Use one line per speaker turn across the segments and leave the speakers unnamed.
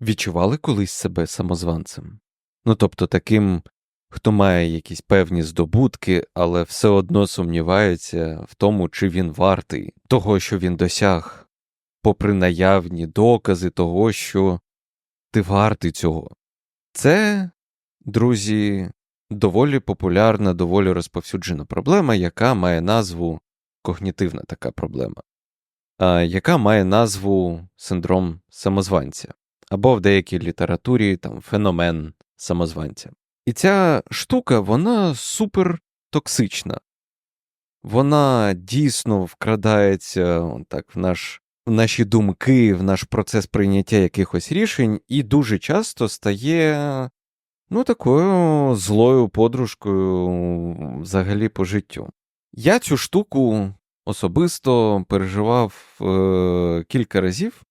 відчували колись себе самозванцем? Ну, тобто таким, хто має якісь певні здобутки, але все одно сумнівається в тому, чи він вартий того, що він досяг, попри наявні докази того, що ти вартий цього. Це, друзі, доволі популярна, доволі розповсюджена проблема, яка має назву когнітивна така проблема, яка має назву синдром самозванця, або в деякій літературі там феномен самозванця. І ця штука, вона супер токсична. Вона дійсно вкрадається так, в, наш, в наші думки, в наш процес прийняття якихось рішень, і дуже часто стає ну, такою злою подружкою взагалі по життю. Я цю штуку особисто переживав е, кілька разів.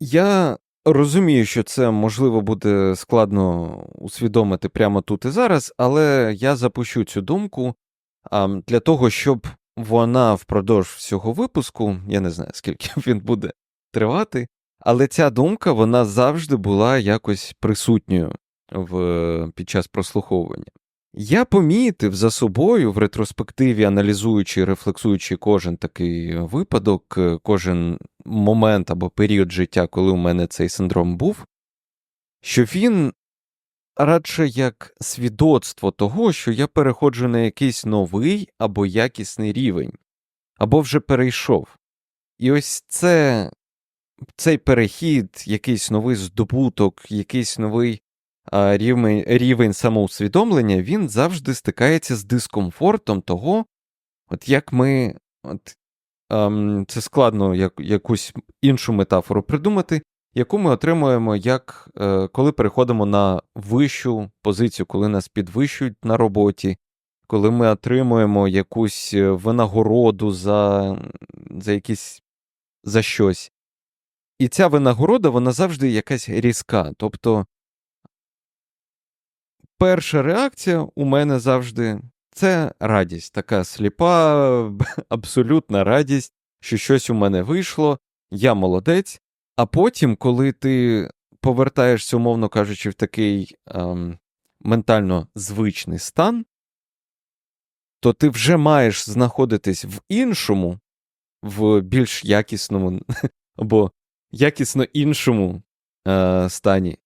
Я розумію, що це можливо буде складно усвідомити прямо тут і зараз, але я запущу цю думку для того, щоб вона впродовж всього випуску, я не знаю, скільки він буде тривати, але ця думка вона завжди була якось присутньою в, під час прослуховування. Я помітив за собою в ретроспективі, аналізуючи, рефлексуючи кожен такий випадок, е, кожен момент або період життя, коли у мене цей синдром був, що він радше як свідоцтво того, що я переходжу на якийсь новий або якісний рівень, або вже перейшов. І ось це, цей перехід, якийсь новий здобуток, якийсь новий рівень, рівень самоусвідомлення, він завжди стикається з дискомфортом того, от як ми. От, ем, Це складно як, якусь іншу метафору придумати, яку ми отримуємо, як е, коли переходимо на вищу позицію, коли нас підвищують на роботі, коли ми отримуємо якусь е, винагороду за, за якісь за щось. І ця винагорода, вона завжди якась різка. Тобто перша реакція у мене завжди це радість, така сліпа, абсолютна радість, що щось у мене вийшло, я молодець. А потім, коли ти повертаєшся, умовно кажучи, в такий ем, ментально звичний стан, то ти вже маєш знаходитись в іншому, в більш якісному або якісно іншому е, стані.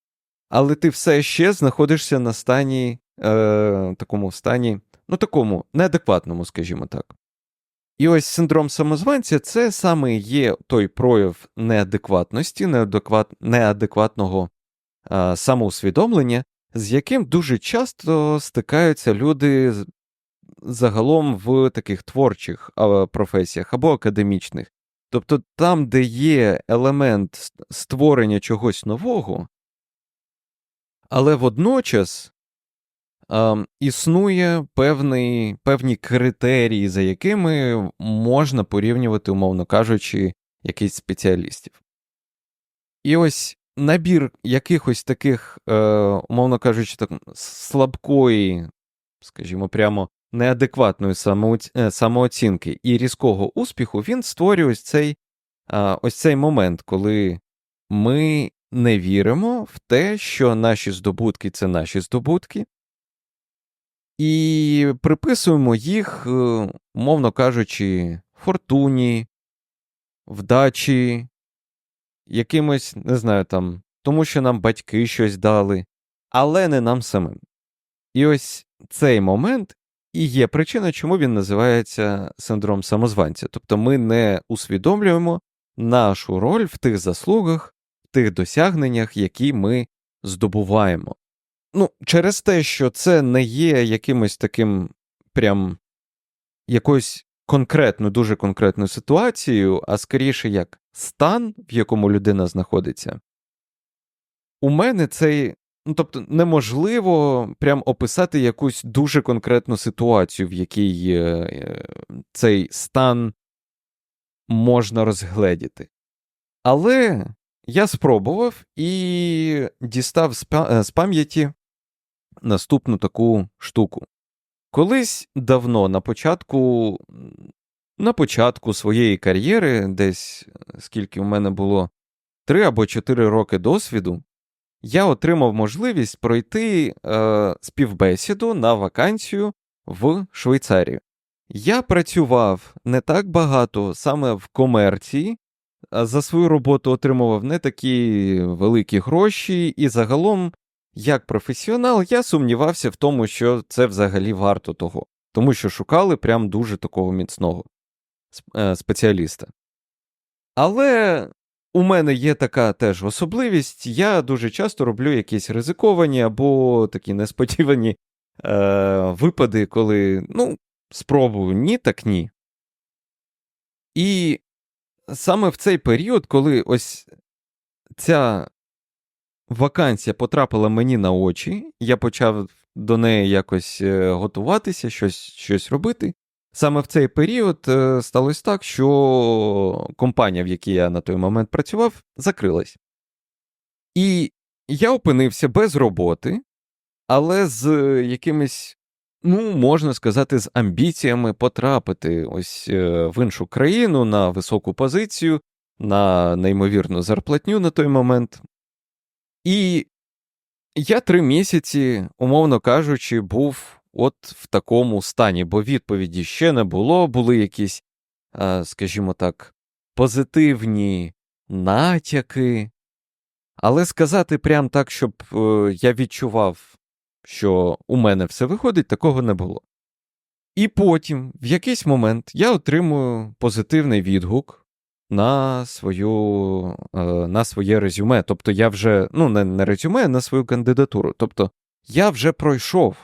Але ти все ще знаходишся на стані, е, такому стані, ну такому неадекватному, скажімо так. І ось синдром самозванця це саме є той прояв неадекватності, неадекват, неадекватного а, самоусвідомлення, з яким дуже часто стикаються люди загалом в таких творчих а, професіях або академічних. Тобто там, де є елемент створення чогось нового, але водночас е, існує певний, певні критерії, за якими можна порівнювати, умовно кажучи, якихось спеціалістів. І ось набір якихось таких, е, умовно кажучи, так, слабкої, скажімо, прямо неадекватної самооцінки і різкого успіху, він створює ось цей, е, ось цей момент, коли ми не віримо в те, що наші здобутки це наші здобутки, і приписуємо їх, е, мовно кажучи, фортуні, вдачі, якимось, не знаю, там, тому що нам батьки щось дали, але не нам самим. І ось цей момент і є причина, чому він називається синдром самозванця. Тобто ми не усвідомлюємо нашу роль в тих заслугах, тих досягненнях, які ми здобуваємо. Ну, через те, що це не є якимось таким прям якоюсь конкретною, дуже конкретною ситуацією, а скоріше як стан, в якому людина знаходиться, у мене цей. Ну, тобто, неможливо прям описати якусь дуже конкретну ситуацію, в якій е, цей стан можна розгледіти. Але я спробував і дістав з пам'яті наступну таку штуку. Колись давно, на початку на початку своєї кар'єри, десь скільки у мене було три або чотири роки досвіду, я отримав можливість пройти е, співбесіду на вакансію в Швейцарію. Я працював не так багато саме в комерції, за свою роботу отримував не такі великі гроші, і загалом, як професіонал, я сумнівався в тому, що це взагалі варто того, тому що шукали прям дуже такого міцного е, спеціаліста. Але у мене є така теж особливість. Я дуже часто роблю якісь ризиковані або такі несподівані е, випади, коли ну, спробую ні, так ні. І саме в цей період, коли ось ця вакансія потрапила мені на очі, я почав до неї якось е, готуватися, щось, щось робити. Саме в цей період е, сталося так, що компанія, в якій я на той момент працював, закрилась. І я опинився без роботи, але з якимись, ну, можна сказати, з амбіціями потрапити ось е, в іншу країну на високу позицію, на неймовірну зарплатню на той момент. І я три місяці, умовно кажучи, був от в такому стані, бо відповіді ще не було, були якісь, е, скажімо так, позитивні натяки. Але сказати прям так, щоб е, я відчував, що у мене все виходить, такого не було. І потім, в якийсь момент, я отримую позитивний відгук на свою, е, на своє резюме. Тобто я вже, ну, не, не резюме, а на свою кандидатуру. Тобто я вже пройшов.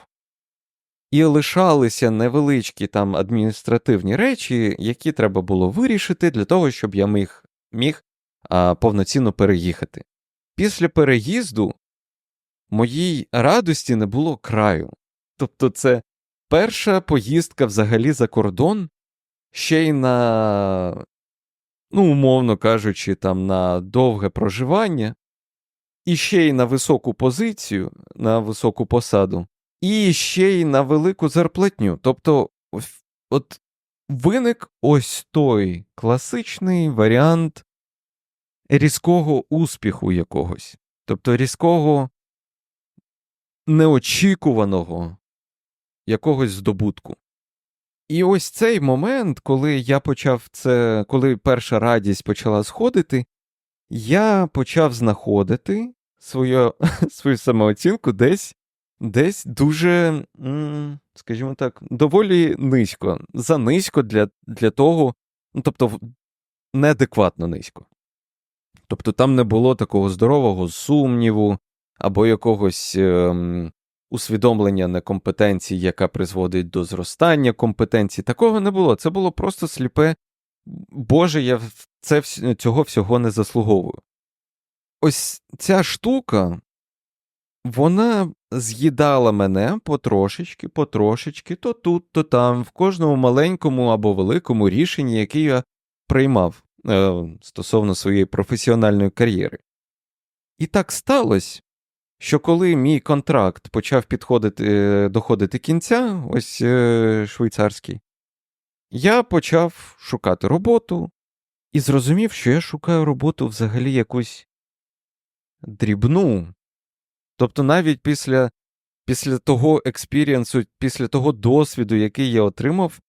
І лишалися невеличкі там адміністративні речі, які треба було вирішити для того, щоб я міг, міг а, повноцінно переїхати. Після переїзду моїй радості не було краю. Тобто, це перша поїздка взагалі за кордон, ще й на, ну, умовно кажучи, там на довге проживання, і ще й на високу позицію, на високу посаду, і ще й на велику зарплатню. Тобто, от виник ось той класичний варіант різкого успіху якогось. Тобто різкого неочікуваного якогось здобутку. І ось цей момент, коли я почав це, коли перша радість почала сходити, я почав знаходити свою, свою самооцінку десь, десь дуже, скажімо так, доволі низько. Занизько для, для того, ну, тобто неадекватно низько. Тобто там не було такого здорового сумніву або якогось ем, усвідомлення некомпетенції, яка призводить до зростання компетенцій. Такого не було. Це було просто сліпе. Боже, я це, цього всього не заслуговую. Ось ця штука, вона з'їдала мене потрошечки, потрошечки, то тут, то там, в кожному маленькому або великому рішенні, яке я приймав е, стосовно своєї професіональної кар'єри. І так сталося, що коли мій контракт почав підходити, е, доходити кінця, ось е, швейцарський, я почав шукати роботу і зрозумів, що я шукаю роботу взагалі якусь дрібну. Тобто навіть після, після того експірієнсу, після того досвіду, який я отримав,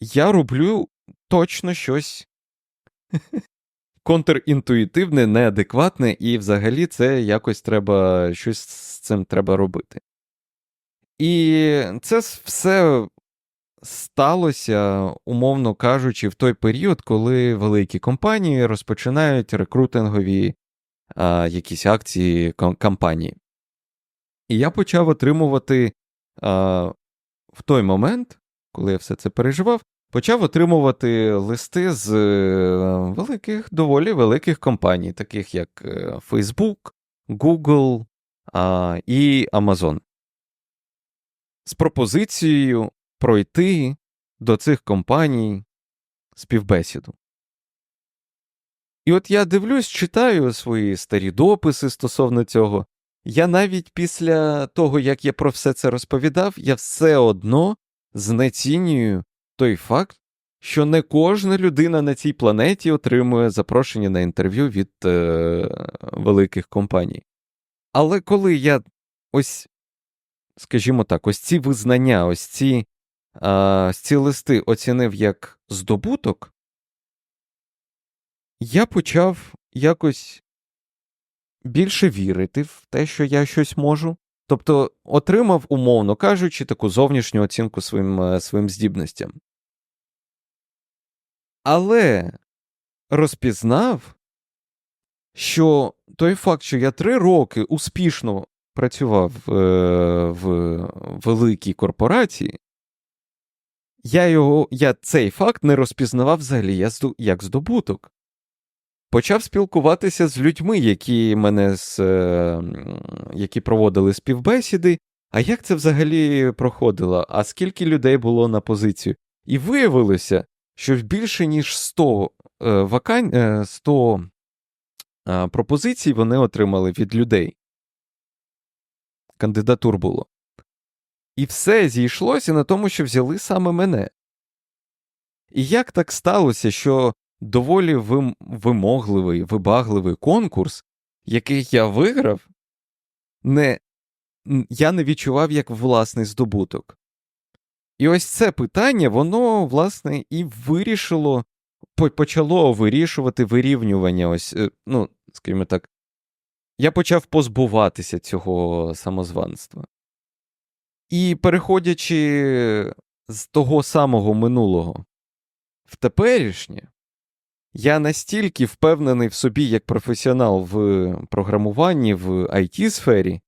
я роблю точно щось контрінтуїтивне, неадекватне, і взагалі це якось треба щось з цим треба робити. І це все сталося, умовно кажучи, в той період, коли великі компанії розпочинають рекрутингові а, якісь акції ком- кампанії. І я почав отримувати а, в той момент, коли я все це переживав, почав отримувати листи з е, великих, доволі великих компаній, таких як е, Facebook, Google а, і Amazon. З пропозицією пройти до цих компаній співбесіду. І от я дивлюсь, читаю свої старі дописи стосовно цього. Я навіть після того, як я про все це розповідав, я все одно знецінюю той факт, що не кожна людина на цій планеті отримує запрошення на інтерв'ю від е, великих компаній. Але коли я ось, скажімо так, ось ці визнання, ось ці, а, ці листи оцінив як здобуток, я почав якось більше вірити в те, що я щось можу. Тобто отримав, умовно кажучи, таку зовнішню оцінку своїм, е, своїм здібностям. Але розпізнав, що той факт, що я три роки успішно працював е, в великій корпорації, я його, я цей факт не розпізнавав взагалі як здобуток. Почав спілкуватися з людьми, які мене з, е, які проводили співбесіди. А як це взагалі проходило? А скільки людей було на позицію? І виявилося, що більше ніж 100 е, вакань, е, 100 е, пропозицій вони отримали від людей. Кандидатур було. І все зійшлося на тому, що взяли саме мене. І як так сталося, що доволі вим- вимогливий, вибагливий конкурс, який я виграв, не, я не відчував як власний здобуток. І ось це питання, воно, власне, і вирішило, почало вирішувати вирівнювання. Ось, е, ну, скажімо так, я почав позбуватися цього самозванства. І переходячи з того самого минулого в теперішнє, я настільки впевнений в собі як професіонал в програмуванні в it сфері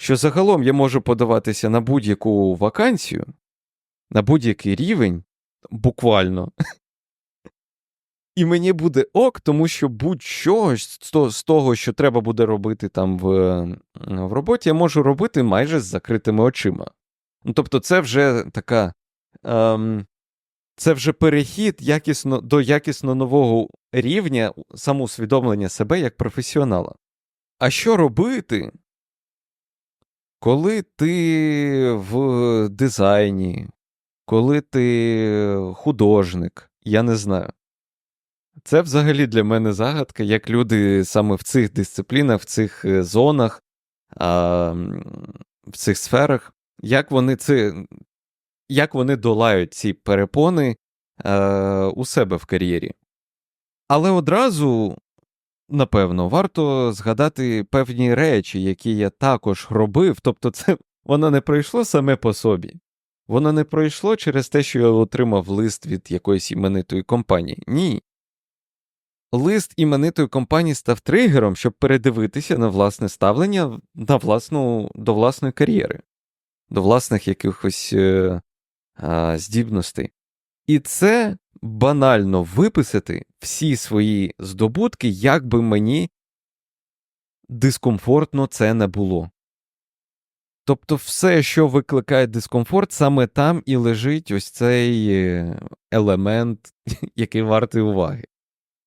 що загалом я можу подаватися на будь-яку вакансію, на будь-який рівень, буквально. І мені буде ок, тому що будь-що з того, що треба буде робити там в, в роботі, я можу робити майже з закритими очима. Ну, тобто, це вже така. Ем, це вже перехід якісно, до якісно нового рівня самоусвідомлення себе як професіонала. А що робити, коли ти в дизайні, коли ти художник, я не знаю. Це взагалі для мене загадка, як люди саме в цих дисциплінах, в цих е, зонах, в цих сферах, як вони це, як вони долають ці перепони е, у себе в кар'єрі. Але одразу, напевно, варто згадати певні речі, які я також робив. Тобто, це воно не пройшло саме по собі. Воно не пройшло через те, що я отримав лист від якоїсь іменитої компанії. Ні. Лист іменитої компанії став тригером, щоб передивитися на власне ставлення на власну, до власної кар'єри, до власних якихось е, а, здібностей. І це банально виписати всі свої здобутки, як би мені дискомфортно це не було. Тобто, все, що викликає дискомфорт, саме там і лежить ось цей е, елемент, який вартий уваги.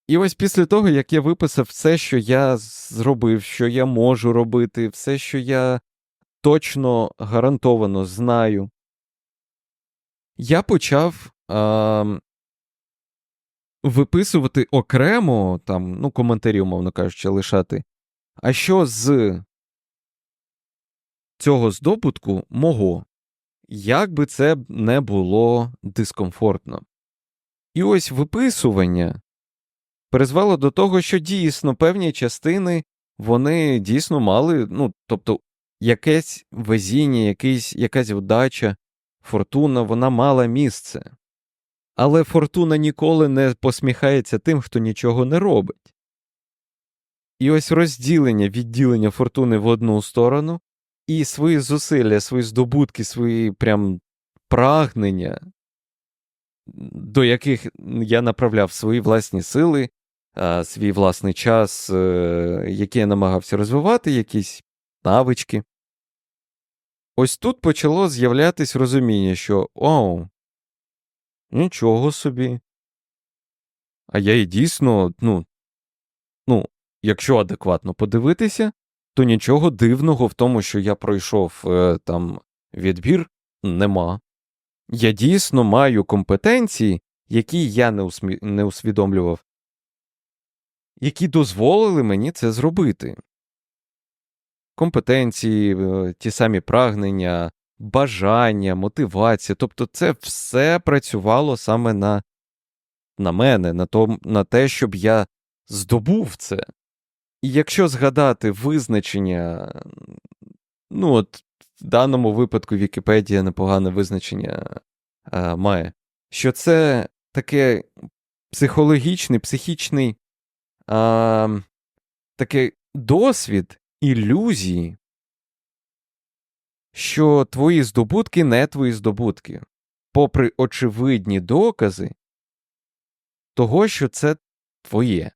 І ось після того, як я виписав все, що я зробив, що я можу робити, все, що я точно гарантовано знаю, я почав а, виписувати окремо, там, ну, коментарі, умовно кажучи, лишати. А що з цього здобутку мого, як би це не було дискомфортно. І ось виписування призвело до того, що дійсно певні частини вони дійсно мали, ну, тобто, якесь везіння, якийсь, якась вдача, фортуна, вона мала місце. Але фортуна ніколи не посміхається тим, хто нічого не робить. І ось розділення, відділення фортуни в одну сторону, і свої зусилля, свої здобутки, свої прям прагнення, до яких я направляв свої власні сили, свій власний час, е, який я намагався розвивати, якісь навички. Ось тут почало з'являтись розуміння, що оу, нічого собі. А я і дійсно, ну, ну, якщо адекватно подивитися, то нічого дивного в тому, що я пройшов е, там відбір, нема. Я дійсно маю компетенції, які я не, усмі... не усвідомлював, які дозволили мені це зробити. компетенції, е, ті самі прагнення, бажання, мотивація. Тобто, це все працювало саме на, на мене, на, том, на те, щоб я здобув це. Якщо згадати визначення, ну от в даному випадку Вікіпедія непогане визначення а, має, що це таке психологічний, психічний а, такий досвід ілюзії, що твої здобутки не твої здобутки, попри очевидні докази того, що це твоє.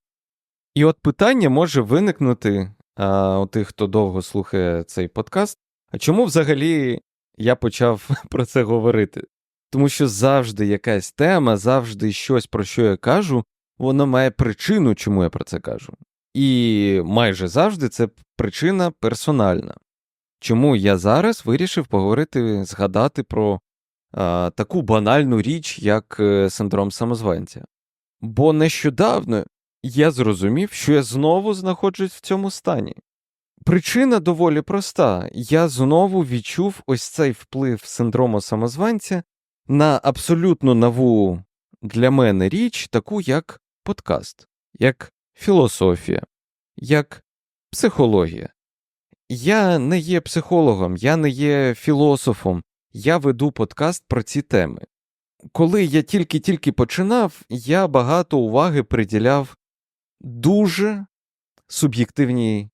І от питання може виникнути а, у тих, хто довго слухає цей подкаст. А чому взагалі я почав про це говорити? Тому що завжди якась тема, завжди щось, про що я кажу, воно має причину, чому я про це кажу. І майже завжди це причина персональна. Чому я зараз вирішив поговорити, згадати про а, таку банальну річ, як е, синдром самозванця. Бо нещодавно я зрозумів, що я знову знаходжусь в цьому стані. Причина доволі проста. Я знову відчув ось цей вплив синдрому самозванця на абсолютно нову для мене річ, таку як подкаст, як філософія, як психологія. Я не є психологом, я не є філософом, я веду подкаст про ці теми. Коли я тільки-тільки починав, я багато уваги приділяв дуже суб'єктивній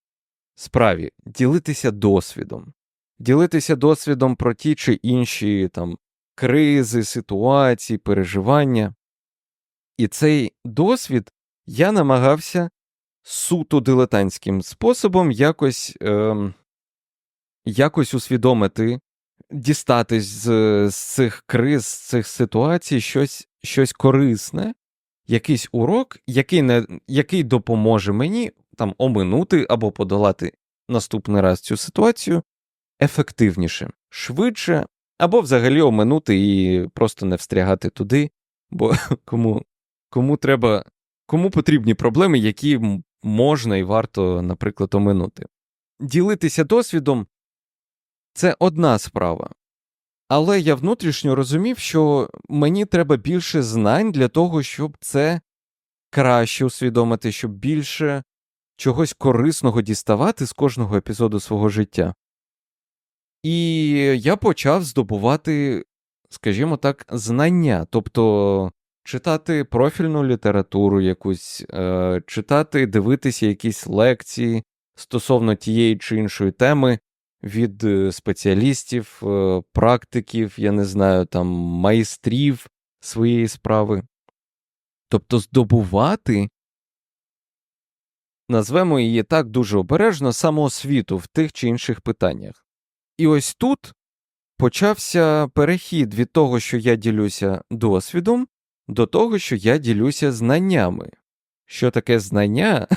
справі ділитися досвідом, ділитися досвідом про ті чи інші там кризи, ситуації, переживання. І цей досвід я намагався суто дилетантським способом якось ем, якось усвідомити, дістатись з, з цих криз, з цих ситуацій щось, щось корисне, якийсь урок, який не, який допоможе мені там оминути або подолати наступний раз цю ситуацію ефективніше, швидше, або взагалі оминути і просто не встрягати туди, бо кому, кому треба, кому потрібні проблеми, які можна і варто, наприклад, оминути. Ділитися досвідом це одна справа. Але я внутрішньо розумів, що мені треба більше знань для того, щоб це краще усвідомити, щоб більше чогось корисного діставати з кожного епізоду свого життя. І я почав здобувати, скажімо так, знання, тобто читати профільну літературу якусь, е, читати, дивитися якісь лекції стосовно тієї чи іншої теми від е, спеціалістів, е, практиків, я не знаю, там майстрів своєї справи. Тобто здобувати, назвемо її так дуже обережно, самоосвіту в тих чи інших питаннях. І ось тут почався перехід від того, що я ділюся досвідом, до того, що я ділюся знаннями. Що таке знання?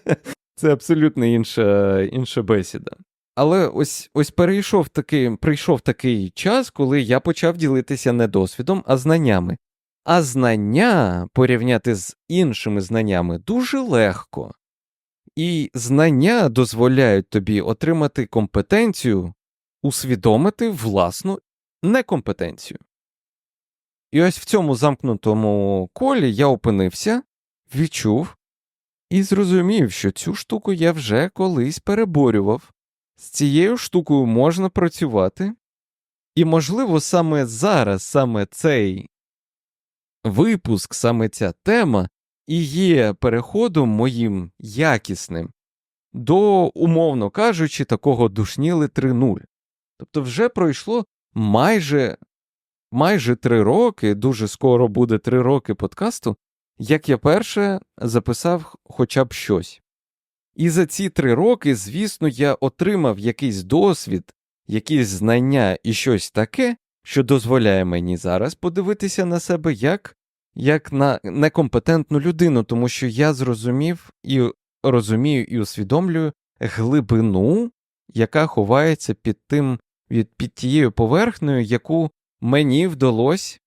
Це абсолютно інша інша бесіда. Але ось ось перейшов такий, прийшов такий час, коли я почав ділитися не досвідом, а знаннями. А знання порівняти з іншими знаннями дуже легко. І знання дозволяють тобі отримати компетенцію, усвідомити власну некомпетенцію. І ось в цьому замкнутому колі я опинився, відчув і зрозумів, що цю штуку я вже колись переборював. З цією штукою можна працювати, і, можливо, саме зараз, саме цей випуск, саме ця тема і є переходом моїм якісним до, умовно кажучи, такого душніли 3.0. Тобто вже пройшло майже майже три роки, дуже скоро буде три роки подкасту, як я перше записав хоча б щось. І за ці три роки, звісно, я отримав якийсь досвід, якісь знання і щось таке, що дозволяє мені зараз подивитися на себе як як на некомпетентну людину, тому що я зрозумів і розумію і усвідомлюю глибину, яка ховається під тим, під тією поверхнею, яку мені вдалося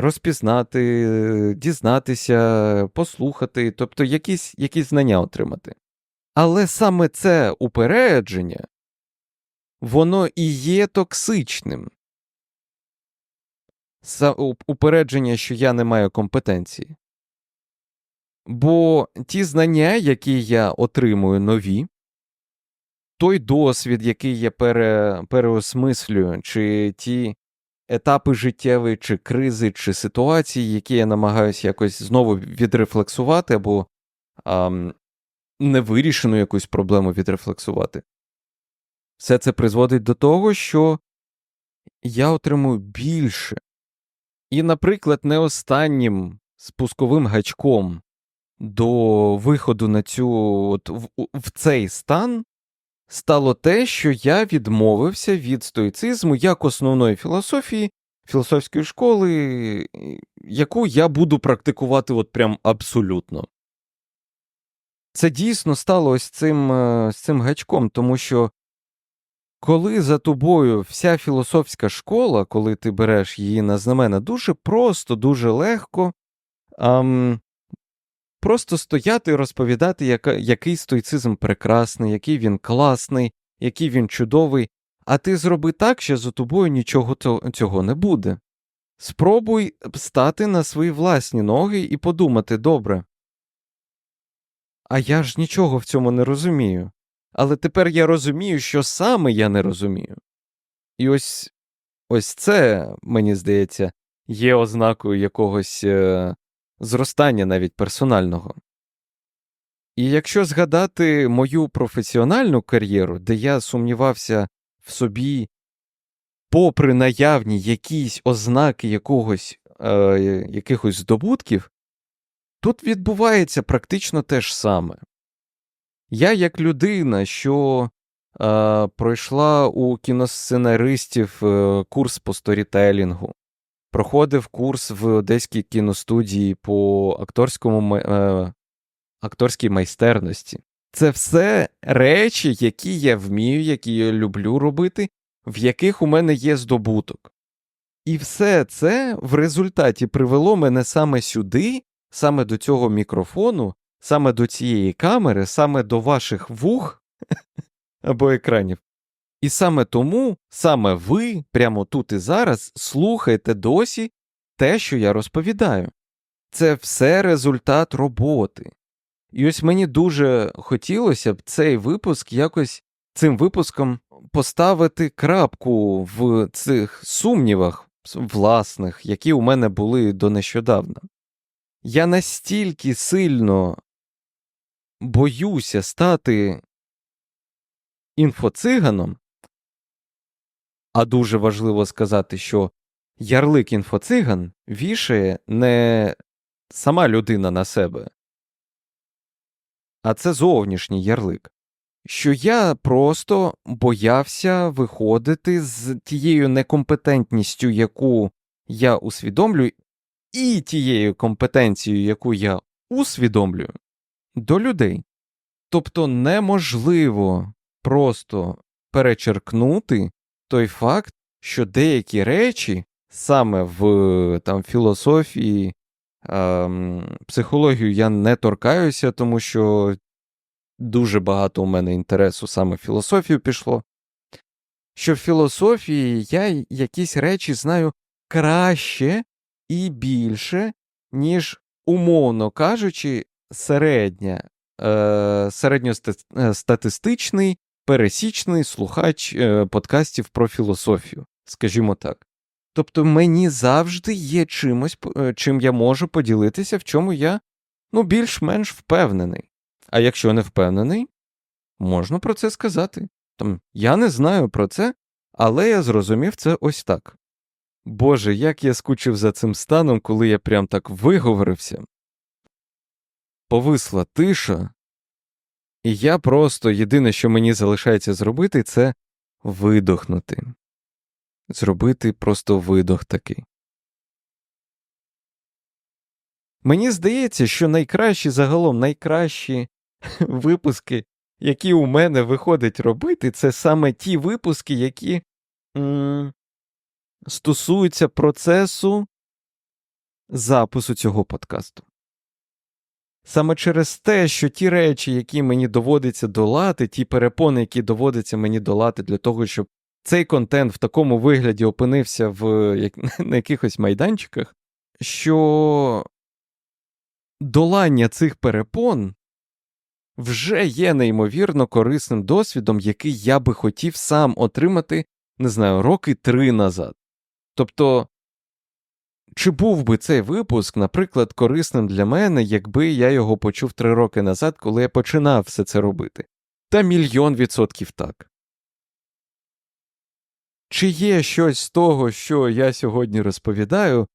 розпізнати, дізнатися, послухати, тобто якісь, якісь знання отримати. Але саме це упередження, воно і є токсичним. Са- Упередження, що я не маю компетенції. Бо ті знання, які я отримую нові, той досвід, який я пере, переосмислюю, чи ті етапи життєві, чи кризи, чи ситуації, які я намагаюся якось знову відрефлексувати, або ам, невирішену якусь проблему відрефлексувати. Все це призводить до того, що я отримую більше. І, наприклад, не останнім спусковим гачком до виходу на цю от, в, в цей стан стало те, що я відмовився від стоїцизму як основної філософії, філософської школи, яку я буду практикувати от прям абсолютно. Це дійсно стало ось цим, е, з цим гачком, тому що коли за тобою вся філософська школа, коли ти береш її на знамена, дуже просто, дуже легко ам, просто стояти і розповідати, яка, який стоїцизм прекрасний, який він класний, який він чудовий, а ти зроби так, що за тобою нічого цього не буде. Спробуй стати на свої власні ноги і подумати добре. А я ж нічого в цьому не розумію. Але тепер я розумію, що саме я не розумію. І ось ось це, мені здається, є ознакою якогось е, зростання навіть персонального. І якщо згадати мою професіональну кар'єру, де я сумнівався в собі, попри наявні якісь ознаки якогось, е, якихось здобутків, тут відбувається практично те ж саме. Я, як людина, що е, пройшла у кіносценаристів е, курс по сторітелінгу, проходив курс в Одеській кіностудії по акторському е, акторській майстерності. Це все речі, які я вмію, які я люблю робити, в яких у мене є здобуток. І все це в результаті привело мене саме сюди, саме до цього мікрофону, саме до цієї камери, саме до ваших вух або екранів. І саме тому, саме ви, прямо тут і зараз, слухаєте досі те, що я розповідаю. Це все результат роботи. І ось мені дуже хотілося б цей випуск якось цим випуском поставити крапку в цих сумнівах власних, які у мене були до нещодавна. Я настільки сильно боюся стати інфоциганом, а дуже важливо сказати, що ярлик інфоциган вішає не сама людина на себе, а це зовнішній ярлик. Що я просто боявся виходити з тією некомпетентністю, яку я усвідомлюю, і тією компетенцією, яку я усвідомлюю, до людей. Тобто неможливо просто перечеркнути той факт, що деякі речі саме в там, філософії, ем, психологію я не торкаюся, тому що дуже багато у мене інтересу саме в філософію пішло. Що в філософії я якісь речі знаю краще і більше, ніж, умовно кажучи, середня, е, середньостатистичний пересічний слухач е, подкастів про філософію, скажімо так. Тобто мені завжди є чимось, е, чим я можу поділитися, в чому я ну, більш-менш впевнений. А якщо не впевнений, можна про це сказати. Там, я не знаю про це, але я зрозумів це ось так. Боже, як я скучив за цим станом, коли я прям так виговорився. Повисла тиша, і я просто єдине, що мені залишається зробити, це видохнути. Зробити просто видох такий. Мені здається, що найкращі загалом найкращі випуски, які у мене виходить робити, це саме ті випуски, які м, стосуються процесу запису цього подкасту. Саме через те, що ті речі, які мені доводиться долати, ті перепони, які доводиться мені долати для того, щоб цей контент в такому вигляді опинився в як- на якихось майданчиках, що долання цих перепон вже є неймовірно корисним досвідом, який я би хотів сам отримати, не знаю, роки три назад. Тобто, чи був би цей випуск, наприклад, корисним для мене, якби я його почув три роки назад, коли я починав все це робити? Та мільйон відсотків так. Чи є щось з того, що я сьогодні розповідаю,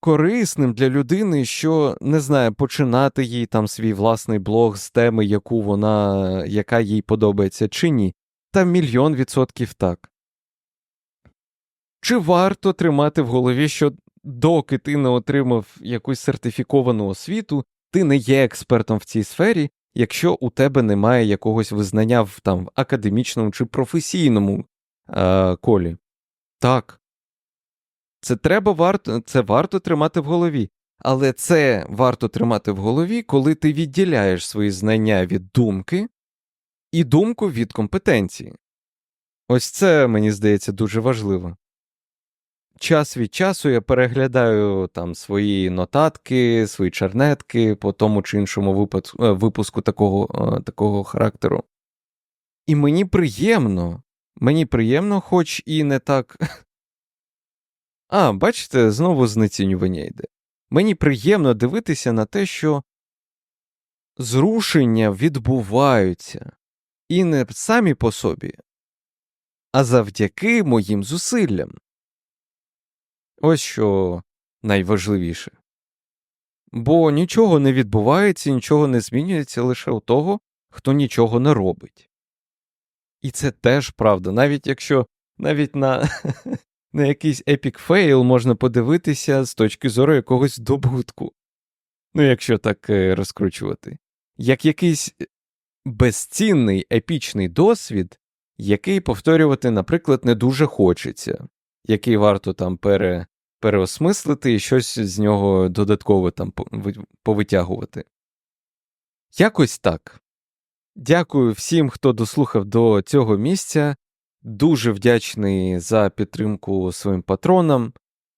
корисним для людини, що не знає, починати їй там свій власний блог з теми, яку вона, яка їй подобається, чи ні? Та мільйон відсотків так. Чи варто тримати в голові, що доки ти не отримав якусь сертифіковану освіту, ти не є експертом в цій сфері, якщо у тебе немає якогось визнання в там академічному чи професійному е, колі? Так. Це треба варто, це варто тримати в голові. Але це варто тримати в голові, коли ти відділяєш свої знання від думки і думку від компетенції. Ось це, мені здається, дуже важливо. Час від часу я переглядаю там свої нотатки, свої чернетки по тому чи іншому е, випуску такого, е, такого характеру. І мені приємно, мені приємно, хоч і не так. А, бачите, знову знецінювання йде. Мені приємно дивитися на те, що зрушення відбуваються і не самі по собі, а завдяки моїм зусиллям. Ось що найважливіше. Бо нічого не відбувається, нічого не змінюється лише у того, хто нічого не робить. І це теж правда, навіть якщо навіть на, на якийсь епік фейл можна подивитися з точки зору якогось здобутку. Ну, якщо так е, розкручувати, як якийсь безцінний епічний досвід, який повторювати, наприклад, не дуже хочеться, який варто там пере, переосмислити і щось з нього додатково там повитягувати. Якось так. Дякую всім, хто дослухав до цього місця. Дуже вдячний за підтримку своїм патронам.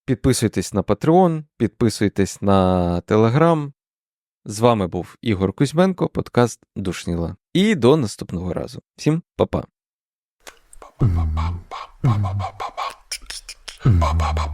Підписуйтесь на Patreon, підписуйтесь на Telegram. З вами був Ігор Кузьменко, подкаст Душніла. І до наступного разу. Всім па-па.
嗯。爸爸爸